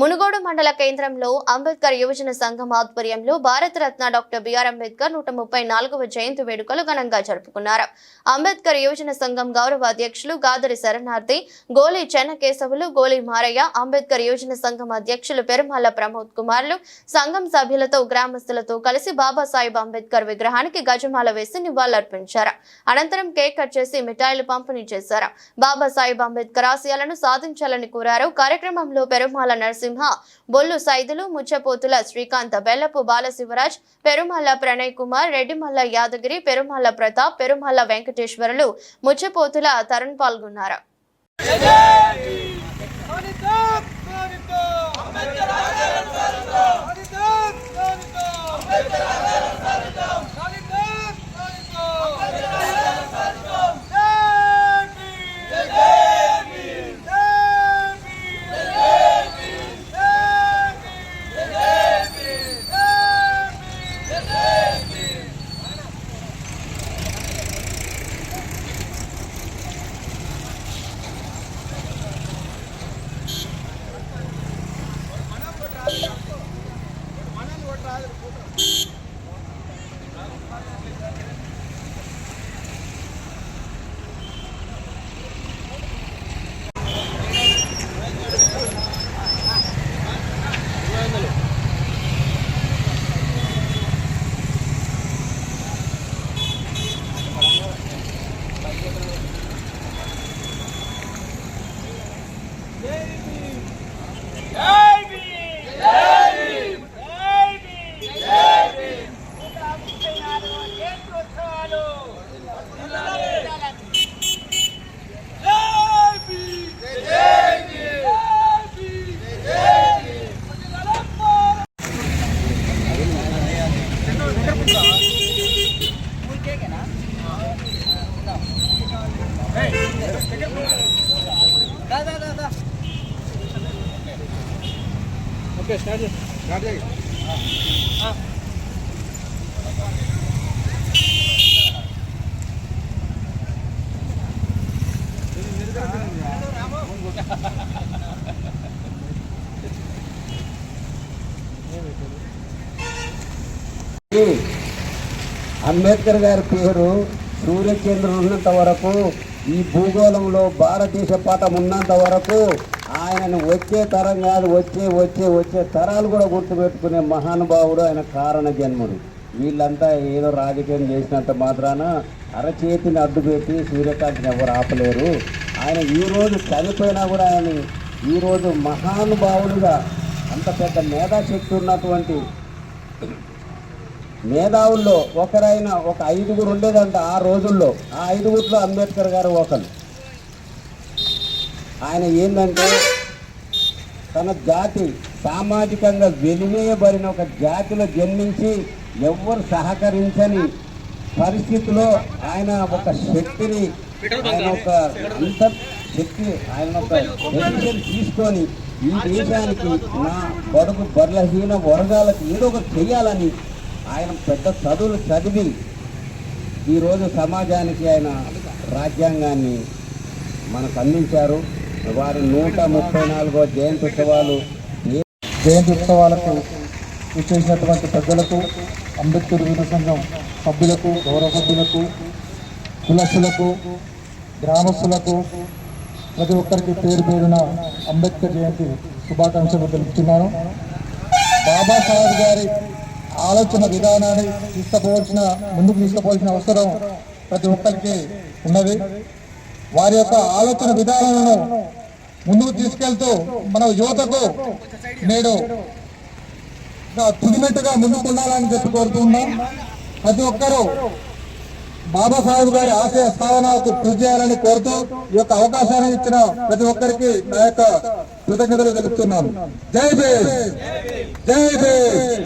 మునుగోడు మండల కేంద్రంలో అంబేద్కర్ యువజన సంఘం ఆధ్వర్యంలో భారతరత్న డాక్టర్ బిఆర్ అంబేద్కర్ నూట ముప్పై నాలుగవ జయంతి వేడుకలు ఘనంగా జరుపుకున్నారు. అంబేద్కర్ యువజన సంఘం గౌరవ అధ్యక్షులు గాదరి శరణార్థి గోలి చెన్నకేశవులు గోలి మారయ్య అంబేద్కర్ యువజన సంఘం అధ్యక్షులు పెరుమాల ప్రమోద్ కుమార్లు సంఘం సభ్యులతో గ్రామస్తులతో కలిసి బాబాసాహెబ్ అంబేద్కర్ విగ్రహానికి గజమాల వేసి నివాళులర్పించారు. అనంతరం కేక్ కట్ చేసి మిఠాయిలు పంపిణీ చేశారు. బాబాసాహెబ్ అంబేద్కర్ ఆశయాలను సాధించాలని కోరారు. కార్యక్రమంలో పెరుమాల నరసింహ బొల్లు సైదులు ముచ్చపోతుల శ్రీకాంత బెల్లపు బాలశివరాజ్ పెరుమల్ల ప్రణయ్ కుమార్ రెడ్డిమల్ల యాదగిరి పెరుమల్ల ప్రతాప్ పెరుమల్ల వెంకటేశ్వరులు ముచ్చపోతుల తరుణ్ పాల్గొన్నారు. అంబేద్కర్ గారి పేరు సూర్యచంద్రుడు ఉన్నంత వరకు ఈ భూగోళంలో భారతదేశ పటం ఉన్నంత వరకు ఆయనను వచ్చే తరం కాదు వచ్చే వచ్చే వచ్చే తరాలు కూడా గుర్తుపెట్టుకునే మహానుభావుడు ఆయన కారణ జన్ముడు. వీళ్ళంతా ఏదో రాజకీయం చేసినంత మాత్రాన అరచేతిని అడ్డుపెట్టి సూర్యకాంతిని ఎవరు ఆపలేరు. ఆయన ఈరోజు చనిపోయినా కూడా ఆయన ఈరోజు మహానుభావుడుగా అంత పెద్ద మేధాశక్తి ఉన్నటువంటి మేధావుల్లో ఒకరైన ఒక ఐదుగురు ఉండేదంట ఆ రోజుల్లో. ఆ ఐదుగురిలో అంబేద్కర్ గారు ఒకరు. ఆయన ఏంటంటే తన జాతి సామాజికంగా వెలివేయబడిన ఒక జాతిలో జన్మించి ఎవ్వరు సహకరించని పరిస్థితిలో ఆయన ఒక శక్తిని ఆయన ఒక అంత శక్తి ఆయన ఒక డెసిషన్ తీసుకొని ఈ దేశానికి నా కొడుకు బలహీన వర్గాలకు ఏదో ఒకటి చేయాలని ఆయన పెద్ద చదువులు చదివి ఈరోజు సమాజానికి ఆయన రాజ్యాంగాన్ని మనకు అందించారు. వారి నూట ముప్పై నాలుగో జయంతి ఉత్సవాలు జయంతి ఉత్సవాలకు విచ్చేసినటువంటి పెద్దలకు అంబేద్కర్ వీర సంఘం సభ్యులకు గౌరవ సభ్యులకు కులస్తులకు గ్రామస్తులకు ప్రతి ఒక్కరికి పేరు పేరున అంబేద్కర్ జయంతి శుభాకాంక్షలు తెలుపుతున్నాను. బాబాసాహెబ్ గారి ఆలోచన విధానాన్ని తీసుకుపోవాల్సిన ముందుకు తీసుకుపోవాల్సిన అవసరం ప్రతి ఒక్కరికి ఉన్నది. వారి యొక్క ఆలోచన విధానాలను ముందుకు తీసుకెళ్తూ మన యువతకు నేడు తుదిమెట్టుగా ముందుకు ఉండాలని చెప్పి కోరుతున్నాం ప్రతి ఒక్కరూ బాబాసాహెబ్ గారి ఆశయ స్థాపనకు కృషి చేయాలని కోరుతూ ఈ యొక్క అవకాశాన్ని ఇచ్చిన ప్రతి ఒక్కరికి నా యొక్క కృతజ్ఞతలు తెలుపుతున్నాను. జై భీమ్! జై భీమ్!